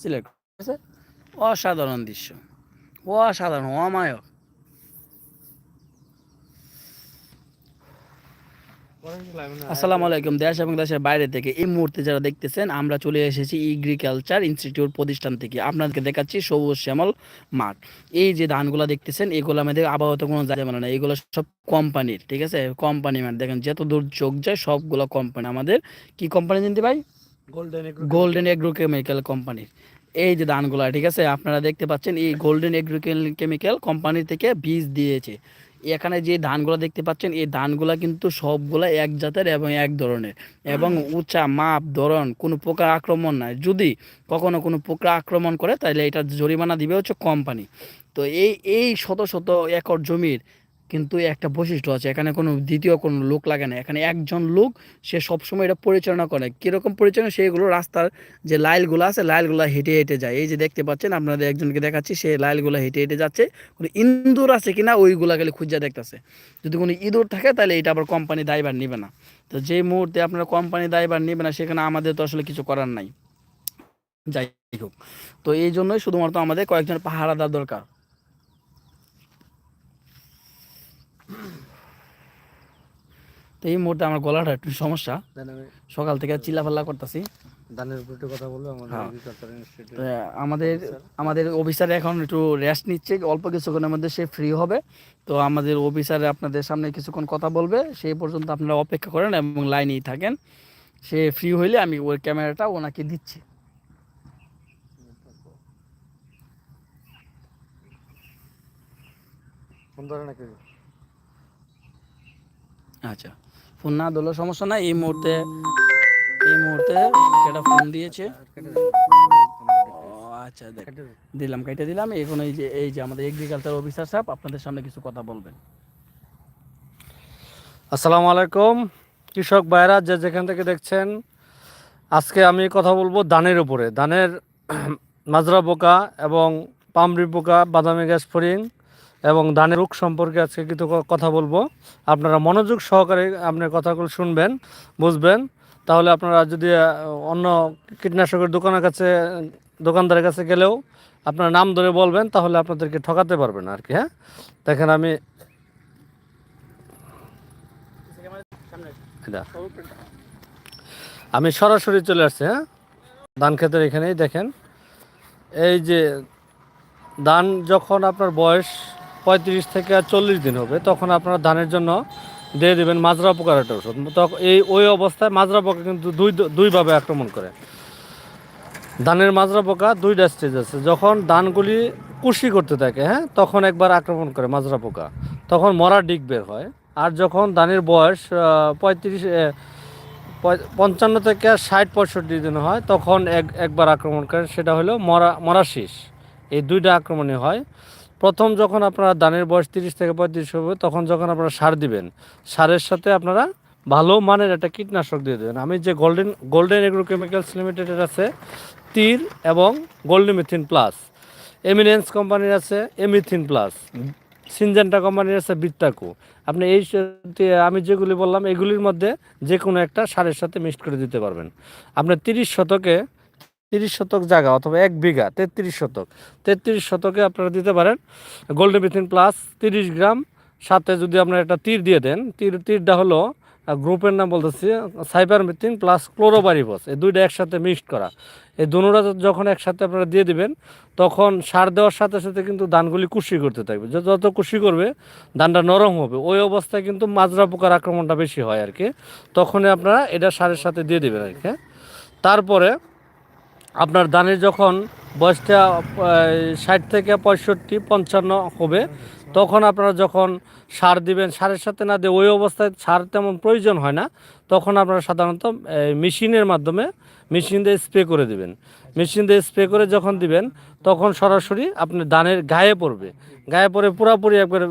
Select করেছে। অসাধারণ দৃশ্য। অসাধারণ, অমায়ক। আসসালামু আলাইকুম, দেশ এবং দেশের বাইরে থেকে এই মুহূর্তে যারা দেখতেছেন, আমরা চলে এসেছি এগ্রিকালচার ইনস্টিটিউট প্রতিষ্ঠান থেকে। আপনাদেরকে দেখাচ্ছি সবুজ শ্যামল মাঠ। এই যে ধানগুলো দেখতেছেন, এগুলো আমাদের আবহাওয়াতে কোনো জায়গা মানে না, এগুলো সব কোম্পানির ঠিক আছে? কোম্পানি মাঠ দেখেন, যত দূর চোখ যায়, সবগুলো কোম্পানি আমাদের। কি কোম্পানি জানতে ভাই? গোল্ডেন এগ্রো কেমিক্যাল কোম্পানির এই যে ধানগুলো, ঠিক আছে? আপনারা দেখতে পাচ্ছেন, এই গোল্ডেন এগ্রো কেমিক্যাল কোম্পানি থেকে বীজ দিয়েছে। এখানে যে ধানগুলো দেখতে পাচ্ছেন, এই ধানগুলো কিন্তু সবগুলো এক জাতের এবং এক ধরনের। এবং উঁচা মাপ, ধরন, কোনো পোকা আক্রমণ নাই। যদি কখনো কোনো পোকা আক্রমণ করে, তাহলে এটা জরিমানা দিবে হচ্ছে কোম্পানি তো এই এই শত শত একর জমির কিন্তু একটা বৈশিষ্ট্য আছে, এখানে কোনো দ্বিতীয় কোনো লোক লাগে না। এখানে একজন লোক, সে সবসময় এটা পরিচালনা করে। কীরকম পরিচালনা? সেইগুলো রাস্তার যে লাইলগুলো আছে, লাইলগুলো হেঁটে হেঁটে যায়। এই যে দেখতে পাচ্ছেন, আপনাদের একজনকে দেখাচ্ছি, সে লাইলগুলো হেঁটে হেঁটে যাচ্ছে। কোনো ইন্দুর আছে কিনা, ওইগুলা গেলে খুঁজে দেখতেছে। যদি কোনো ইঁদুর থাকে, তাহলে এটা আবার কোম্পানি দায়ভার নেবে না। তো যে মুহূর্তে আপনারা কোম্পানি দায়ভার নেবে না, সেখানে আমাদের তো আসলে কিছু করার নাই। যাই হোক। তো এই জন্যই শুধুমাত্র আমাদের কয়েকজন পাহারাদার দরকার। তো এই মুহূর্তে আমার গলাটা একটু সমস্যা। সকাল থেকে চিল্লাফাল্লা করতেছি। কথা বলব আমাদের হ্যাঁ। আমাদের আমাদের অফিসার এখন একটু রেস্ট নিচ্ছে অল্প কিছুক্ষণের মধ্যে সে ফ্রি হবে। তো আমাদের অফিসার আপনাদের সামনে কিছুক্ষণ কথা বলবে সেই পর্যন্ত আপনারা অপেক্ষা করেন এবং লাইনেই থাকেন। সে ফ্রি হইলে আমি ওই ক্যামেরাটা ওনাকে দিচ্ছি। ফোন ধরে নাকি আচ্ছা ফোন না দিলেও সমস্যা নাই। এই মুহূর্তে এই মুহূর্তে সেটা ফোন দিয়েছে। আচ্ছা দেখ, দিলাম, কেটে দিলাম। এখন এই যে এই যে আমাদের এগ্রিকালচার অফিসার সাহেব, আপনাদের সামনে কিছু কথা বলবেন। আসসালামু আলাইকুম। কৃষক ভাইরা, যে যেখান থেকে দেখছেন, আজকে আমি কথা বলব ধানের উপরে। ধানের মাজরা পোকা এবং পামরি পোকা, বাদামি গ্যাস ফরিং এবং ধানের রোগ সম্পর্কে আজকে কিছু কথা বলব। আপনারা মনোযোগ সহকারে আপনার কথাগুলো শুনবেন, বুঝবেন। তাহলে আপনারা যদি অন্য কীটনাশকের দোকানের কাছে, দোকানদারের কাছে গেলেও আপনার নাম ধরে বলবেন, তাহলে আপনাদেরকে ঠকাতে পারবেন আর কি হ্যাঁ? দেখেন আমি আমি সরাসরি চলে আসছি হ্যাঁ? ধান ক্ষেতের এখানেই দেখেন। এই যে ধান যখন আপনার বয়স পঁয়ত্রিশ থেকে চল্লিশ দিন হবে, তখন আপনারা ধানের জন্য দিয়ে দেবেন মাজরা পোকার একটা ওষুধ। তখন এই, ওই অবস্থায় মাজরা পোকা কিন্তু দুই দুইভাবে আক্রমণ করে। ধানের মাজরা পোকা দুইটা স্টেজ আছে। যখন ধানগুলি কুশি করতে থাকে হ্যাঁ তখন একবার আক্রমণ করে মাজরা পোকা। তখন মরা ডিগ বের হয়। আর যখন ধানের বয়স পঁয়ত্রিশ পঞ্চান্ন থেকে ষাট পঁয়ষট্টি দিন হয়, তখন এক, একবার আক্রমণ করে, সেটা হলো মরা মরা এই দুইটা আক্রমণই হয়। প্রথম যখন আপনারা ধানের বয়স তিরিশ থেকে পঁয়ত্রিশ হবে, তখন যখন আপনারা সার দিবেন, সারের সাথে আপনারা ভালো মানের একটা কীটনাশক দিয়ে দেবেন। আমি যে গোল্ডেন গোল্ডেন এগ্রো কেমিক্যালস লিমিটেডের আছে, তীর এবং গোল্ডেমিথিন প্লাস এমিনেন্স কোম্পানির আছে এমিথিন প্লাস সিনজেন্টা কোম্পানির আছে বিত্তাকু আপনি এই আমি যেগুলি বললাম, এগুলির মধ্যে যে কোনো একটা সারের সাথে মিক্সড করে দিতে পারবেন। আপনার তিরিশ শতকে তিরিশ শতক জায়গা অথবা এক বিঘা, তেত্রিশ শতক। তেত্রিশ শতকে আপনারা দিতে পারেন গোল্ডেন বিথিন প্লাস তিরিশ গ্রাম। সাথে যদি আপনারা একটা তীর দিয়ে দেন, তীর, তীরটা হলো গ্রুপের নাম বলতেছি সাইবার মিথিন প্লাস ক্লোরোবারিবস এই দুইটা একসাথে মিক্সড করা। এই দুটোটা যখন একসাথে আপনারা দিয়ে দিবেন, তখন সার দেওয়ার সাথে সাথে কিন্তু ধানগুলি কুশি করতে থাকবে। যত যত কুশি করবে, ধানটা নরম হবে। ওই অবস্থায় কিন্তু মাজরা পোকার আক্রমণটা বেশি হয় আর কি। তখনই আপনারা এটা সারের সাথে দিয়ে দেবেন আর কি হ্যাঁ? তারপরে আপনার ধানের যখন বয়সটা ষাট থেকে পঁয়ষট্টি, পঞ্চান্ন হবে, তখন আপনারা যখন সার দিবেন, সারের সাথে না দিয়ে ওই অবস্থায় সার তেমন প্রয়োজন হয় না, তখন আপনারা সাধারণত মেশিনের মাধ্যমে মেশিন দিয়ে স্প্রে করে দিবেন। মেশিন দিয়ে স্প্রে করে যখন দিবেন, তখন সরাসরি আপনি ধানের গায়ে পড়বে। গায়ে পড়ে পুরাপুরি একবার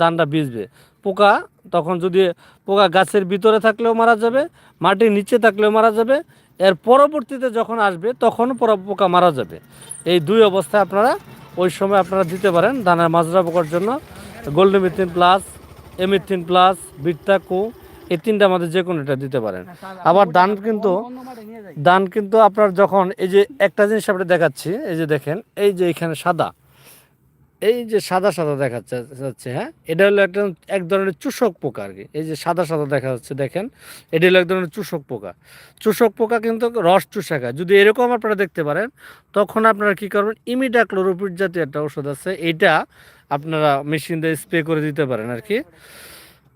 ধানটা ভিজবে। পোকা তখন যদি, পোকা গাছের ভিতরে থাকলেও মারা যাবে, মাটির নিচে থাকলেও মারা যাবে এর পরবর্তীতে যখন আসবে তখন পোকা মারা যাবে। এই দুই অবস্থায় আপনারা ওই সময় আপনারা দিতে পারেন দানার মাজরা পোকার জন্য। গোল্ডেমিথিন প্লাস এমিথিন প্লাস বিট্টাকু এই তিনটা আমাদের যে কোনোটা দিতে পারেন। আবার দান কিন্তু দান কিন্তু আপনার যখন এই যে একটা জিনিস আপনি দেখাচ্ছি এই যে দেখেন এই যে এখানে সাদা এই যে সাদা সাদা দেখা যাচ্ছে হ্যাঁ? এটা হলো একটা এক ধরনের চুষক পোকা আর কি। এই যে সাদা সাদা দেখা যাচ্ছে, দেখেন। এটা হলো এক ধরনের চুষক পোকা। চুষক পোকা কিন্তু রস চুষা খায় যদি এরকম আপনারা দেখতে পারেন, তখন আপনারা কি করবেন ইমিডা ক্লোরোপিড জাতীয় একটা ওষুধ আছে। এটা আপনারা মেশিন দিয়ে স্প্রে করে দিতে পারেন আর কি।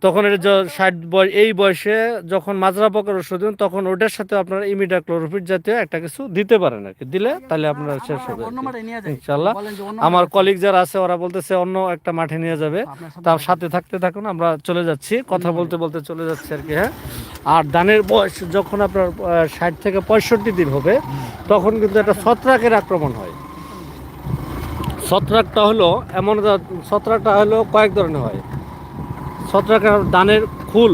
তখন এটা ষাট এই বয়সে যখন মাজরা পোকার ওষুধ দিন তখন ওটার সাথে আপনারা ইমিডাক্লোরোপিড জাতীয় একটা কিছু দিতে পারেন আর কি। দিলে তাহলে আপনারা শেষ হবে ইনশাল্লাহ আমার কলিগ যারা আছে ওরা বলতেছে অন্য একটা মাঠে নিয়ে যাবে। তার সাথে থাকতে থাকুন আমরা চলে যাচ্ছি। কথা বলতে বলতে চলে যাচ্ছি আর কি হ্যাঁ। আর ধানের বয়স যখন আপনার ষাট থেকে পঁয়ষট্টি দিন হবে তখন কিন্তু একটা ছত্রাকের আক্রমণ হয়। ছত্রাকটা হলো এমন ছত্রাকটা হলো কয়েক ধরনের হয়। ছত্রাক ধানের ফুল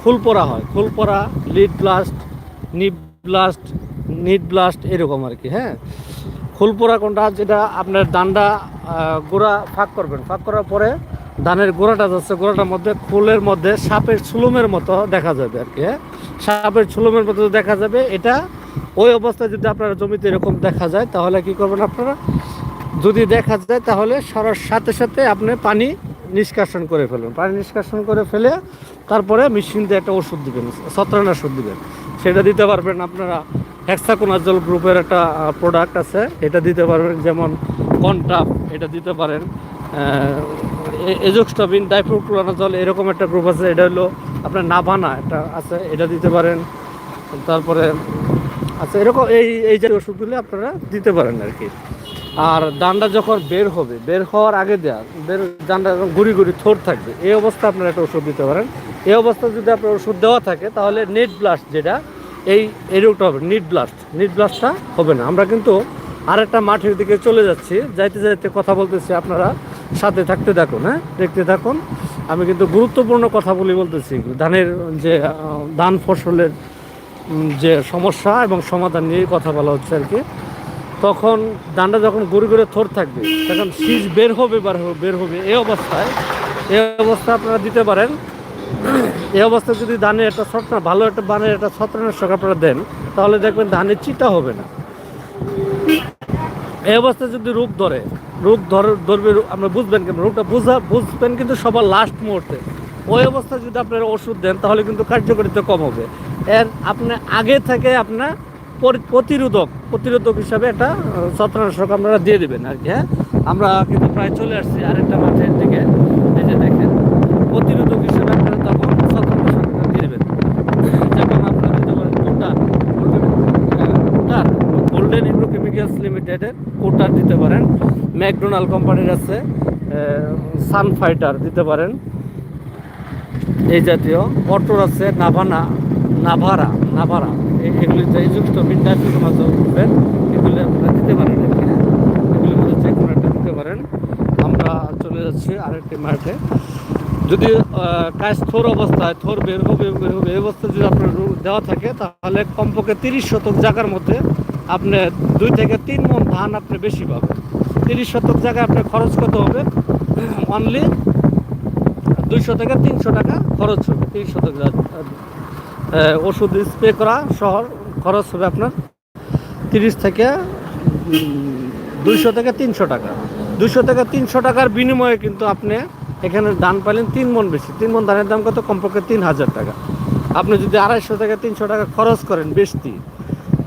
ফুল পরা হয়। ফুল পরা, leaf blast, neck blast, node blast এরকম আর কি হ্যাঁ? ফুল পরা কোনটা, যেটা আপনার দানটা গোড়া ফাঁক করবেন। ফাঁক করার পরে ধানের গোড়াটা যাচ্ছে, গোড়াটার মধ্যে ফুলের মধ্যে সাপের ছুলুমের মতো দেখা যাবে আর কি হ্যাঁ? সাপের ছুলুমের মতো দেখা যাবে। এটা ওই অবস্থায় যদি আপনার জমিতে এরকম দেখা যায়, তাহলে কি করবেন আপনারা? যদি দেখা যায়, তাহলে সরার সাথে সাথে আপনি পানি নিষ্কাশন করে ফেলবেন পানি নিষ্কাশন করে ফেলে তারপরে মেশিন দিয়ে একটা ওষুধ দিবেন ছত্রানাশক দিবেন। সেটা দিতে পারবেন আপনারা হেক্সাকোনাজল গ্রুপের একটা প্রোডাক্ট আছে। এটা দিতে পারবেন যেমন কনটাপ এটা দিতে পারেন। এজোক্সটাবিন ডাইফ্রুক্লোনাজল এরকম একটা গ্রুপ আছে। এটা হলো আপনার নাভানা একটা আছে। এটা দিতে পারেন। তারপরে আচ্ছা এরকম এই এই যে ওষুধগুলো আপনারা দিতে পারেন আর কি। আর দানটা যখন বের হবে, বের হওয়ার আগে দেওয়া বের দানটা যখন গুড়ি গুড়ি থোর থাকবে, এই অবস্থা আপনারা একটা ওষুধ দিতে পারেন। এই অবস্থা যদি আপনার ওষুধ দেওয়া থাকে, তাহলে নেট ব্লাস্ট যেটা, এই এই রোগটা হবে, নিট ব্লাস্ট। নিট ব্লাস্টটা হবে না। আমরা কিন্তু আরেকটা মাঠের দিকে চলে যাচ্ছি। যাইতে যাইতে কথা বলতেছি আপনারা। সাথে থাকতে থাকুন হ্যাঁ? দেখতে থাকুন। আমি কিন্তু গুরুত্বপূর্ণ কথা বলি বলতেছি। ধানের যে ধান ফসলের যে সমস্যা এবং সমাধান নিয়ে কথা বলা হচ্ছে আর কি। তখন দানটা যখন গড়ে গড়ে থর থাকবে, তখন শীষ বের হবে, বার হবে এই অবস্থায় এই অবস্থা আপনারা দিতে পারেন। এই অবস্থায় যদি ধানে একটা ছত্রাক ভালো একটা বানের একটা ছত্রানাশক আপনারা দেন, তাহলে দেখবেন ধানের চিটা হবে না। এই অবস্থায় যদি রোগ ধরে রোগ ধরে, ধরবে আমরা বুঝবেন কেন রোগটা বুঝা, বুঝবেন কিন্তু সবার লাস্ট মুহূর্তে। ওই অবস্থায় যদি আপনারা ওষুধ দেন, তাহলে কিন্তু কার্যকারিতা কম হবে। এর আপনি আগে থেকে আপনার প্রতিরোধক প্রতিরোধক হিসাবে একটা ছত্রানাশক আপনারা দিয়ে দেবেন আর কি হ্যাঁ? আমরা কিন্তু প্রায় চলে আসছি আরেকটা মাঠের দিকে, এই যে দেখেন, প্রতিরোধক হিসাবে আপনারা তখন ছত্রানাশক দিয়ে দেবেন। যেমন আপনারা দিতে পারেন কোটার কোটার গোল্ডেন ইগ্রো কেমিক্যালস লিমিটেডের কোটার দিতে পারেন। ম্যাকডোনাল্ড কোম্পানির আছে সানফাইটার দিতে পারেন। এই জাতীয় অটোর আছে নাভানা নাভারা নাভারা। এগুলিতে যুক্ত মিনটাফিক মাছ উঠবেন এগুলি আপনারা দিতে পারেন? এগুলির মধ্যে যে কোনো একটা দিতে পারেন। আমরা চলে যাচ্ছি আরেকটি মাঠে। যদি কাজ থোর অবস্থায়, থোর বের হবে বের হবে, এই অবস্থায় যদি আপনার দেওয়া থাকে, তাহলে কমপক্ষে তিরিশ শতক জায়গার মধ্যে আপনি দুই থেকে তিন মন ধান আপনি বেশি পাবেন। তিরিশ শতক জায়গায় আপনার খরচ কত হবে? অনলি দুইশো থেকে তিনশো টাকা খরচ হবে, তিরিশ শতক ওষুধ স্প্রে করা শহর খরচ হবে আপনার তিরিশ থেকে দুইশো থেকে তিনশো টাকা। দুইশো থেকে তিনশো টাকার বিনিময়ে কিন্তু আপনি এখানে ধান পাইলেন তিন মন বেশি। তিন মন ধানের দাম কত? কমপক্ষে তিন হাজার টাকা। আপনি যদি আড়াইশো থেকে তিনশো টাকা খরচ করেন বেশি,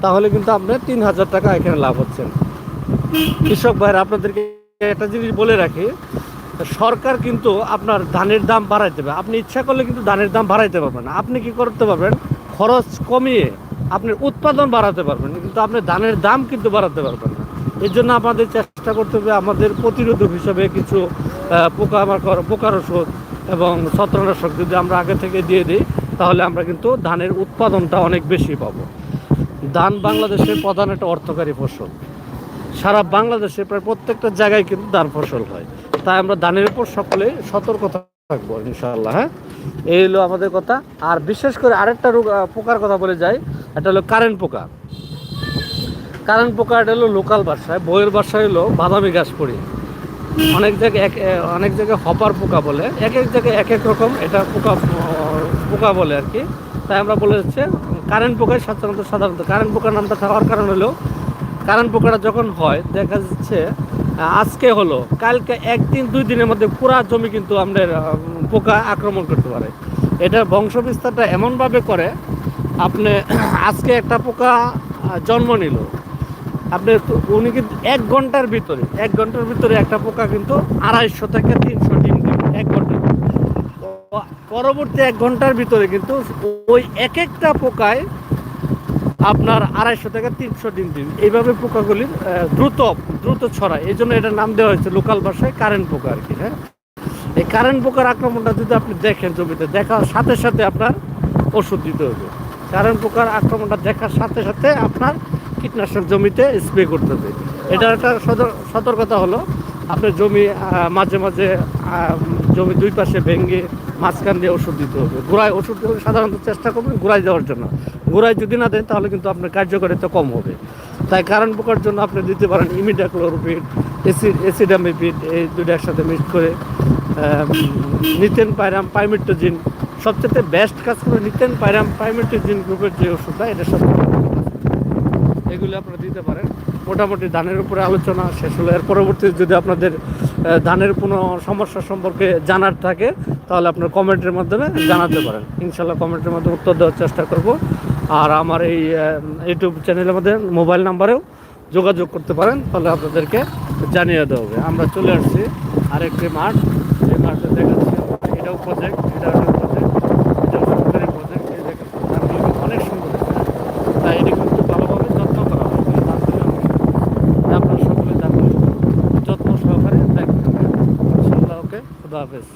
তাহলে কিন্তু আপনি তিন হাজার টাকা এখানে লাভ হচ্ছেন কৃষক ভাইরা, আপনাদেরকে একটা জিনিস বলে রাখি সরকার কিন্তু আপনার ধানের দাম বাড়াইতে পারে আপনি ইচ্ছা করলে কিন্তু ধানের দাম বাড়াইতে পারবেন আপনি কি করতে পারবেন? খরচ কমিয়ে আপনি উৎপাদন বাড়াতে পারবেন, কিন্তু আপনি ধানের দাম কিন্তু বাড়াতে পারবেন না। এর জন্য আমাদের চেষ্টা করতে হবে আমাদের প্রতিরোধক হিসাবে কিছু পোকামাকড় পোকার ওষুধ এবং ছত্রনাশক যদি আমরা আগে থেকে দিয়ে দিই, তাহলে আমরা কিন্তু ধানের উৎপাদনটা অনেক বেশি পাবো। ধান বাংলাদেশের প্রধান একটা অর্থকারী ফসল। সারা বাংলাদেশে প্রায় প্রত্যেকটা জায়গায় কিন্তু ধান ফসল হয়। তাই আমরা দানের উপর সকলে সতর্ক থাকব ইনশাল্লাহ হ্যাঁ? এই হলো আমাদের কথা। আর বিশেষ করে আরেকটা রোগ পোকার কথা বলে যাই, এটা হলো কারেন্ট পোকা। কারেন্ট পোকা এটা হলো লোকাল বাসায়, বইয়ের বাসায় হলো বাদামি গাছ পড়ি। অনেক জায়গায় এক অনেক জায়গায় হপার পোকা বলে। এক এক জায়গায় এক এক রকম এটা পোকা পোকা বলে আর কি। তাই আমরা বলে হচ্ছে কারেন্ট পোকাই সাধারণত সাধারণত। কারেন্ট পোকার নামটা থাকার কারণ হলো, কারেন্ট পোকাটা যখন হয়, দেখা যাচ্ছে আজকে হলো, কালকে একদিন, দুই দিনের মধ্যে পুরা জমি কিন্তু আমাদের পোকা আক্রমণ করতে পারে এটার বংশ বিস্তারটা এমনভাবে করে, আপনি আজকে একটা পোকা জন্ম নিল আপনি উনি কিন্তু এক ঘণ্টার ভিতরে, এক ঘণ্টার ভিতরে একটা পোকা কিন্তু আড়াইশো থেকে তিনশো ডিম দিবে এক। প- পরবর্তী এক ঘণ্টার ভিতরে কিন্তু ওই এক একটা পোকায় আপনার আড়াইশো থেকে তিনশো ডিম দিবে এইভাবে পোকাগুলি দ্রুত দ্রুত ছড়ায়। এই জন্য এটার নাম দেওয়া হয়েছে লোকাল ভাষায় কারেন্ট পোকা আর কি হ্যাঁ? এই কারেন্ট পোকার আক্রমণটা যদি আপনি দেখেন জমিতে, দেখার সাথে সাথে আপনার ওষুধ দিতে হবে। কারেন্ট পোকার আক্রমণটা দেখার সাথে সাথে আপনার কীটনাশক জমিতে স্প্রে করতে হবে। এটা একটা সতর- সতর্কতা হলো আপনার জমি মাঝে মাঝে জমি দুই পাশে ভেঙে মাঝখান দিয়ে ওষুধ দিতে হবে। গোড়ায় ওষুধ দেওয়ার সাধারণত চেষ্টা করবেন গোড়ায় দেওয়ার জন্য। গোড়ায় যদি না দেন তাহলে কিন্তু আপনার কার্যকারিতা কম হবে। তাই কারণ পোকার জন্য আপনি দিতে পারেন ইমিডাক্লোরোপিড এসিড এসিডামিপিড এই দুটো একসাথে মিক্স করে নিতেন পাইরাম পাইমেট্রোজিন সবচেয়ে বেস্ট কাজ করে নিতেন পাইরাম পাইমেট্রোজিন গ্রুপের যে ওষুধটা, এটা ভালো এগুলো আপনারা দিতে পারেন। মোটামুটি ধানের উপরে আলোচনা শেষ হলো। এর পরবর্তীতে যদি আপনাদের ধানের কোনো সমস্যা সম্পর্কে জানার থাকে তাহলে আপনার কমেন্টের মাধ্যমে জানাতে পারেন। ইনশাল্লাহ কমেন্টের মাধ্যমে উত্তর দেওয়ার চেষ্টা করব। আর আমার এই ইউটিউব চ্যানেলের মধ্যে মোবাইল নাম্বারেও যোগাযোগ করতে পারেন, তাহলে আপনাদেরকে জানিয়ে দেওয়া হবে। আমরা চলে আসছি আরেকটি মাঠ। এই মাঠে দেখাচ্ছি এটাও প্রজেক্ট এটা প্রজেক্ট। তাই এটি কিন্তু ভালোভাবে যত্ন করা সকলে যত্ন সহকারে ওকে হাফেজ।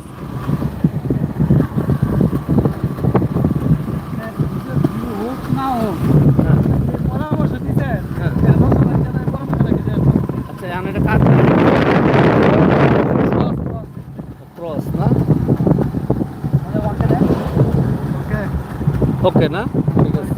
ওকে না? ঠিক আছে।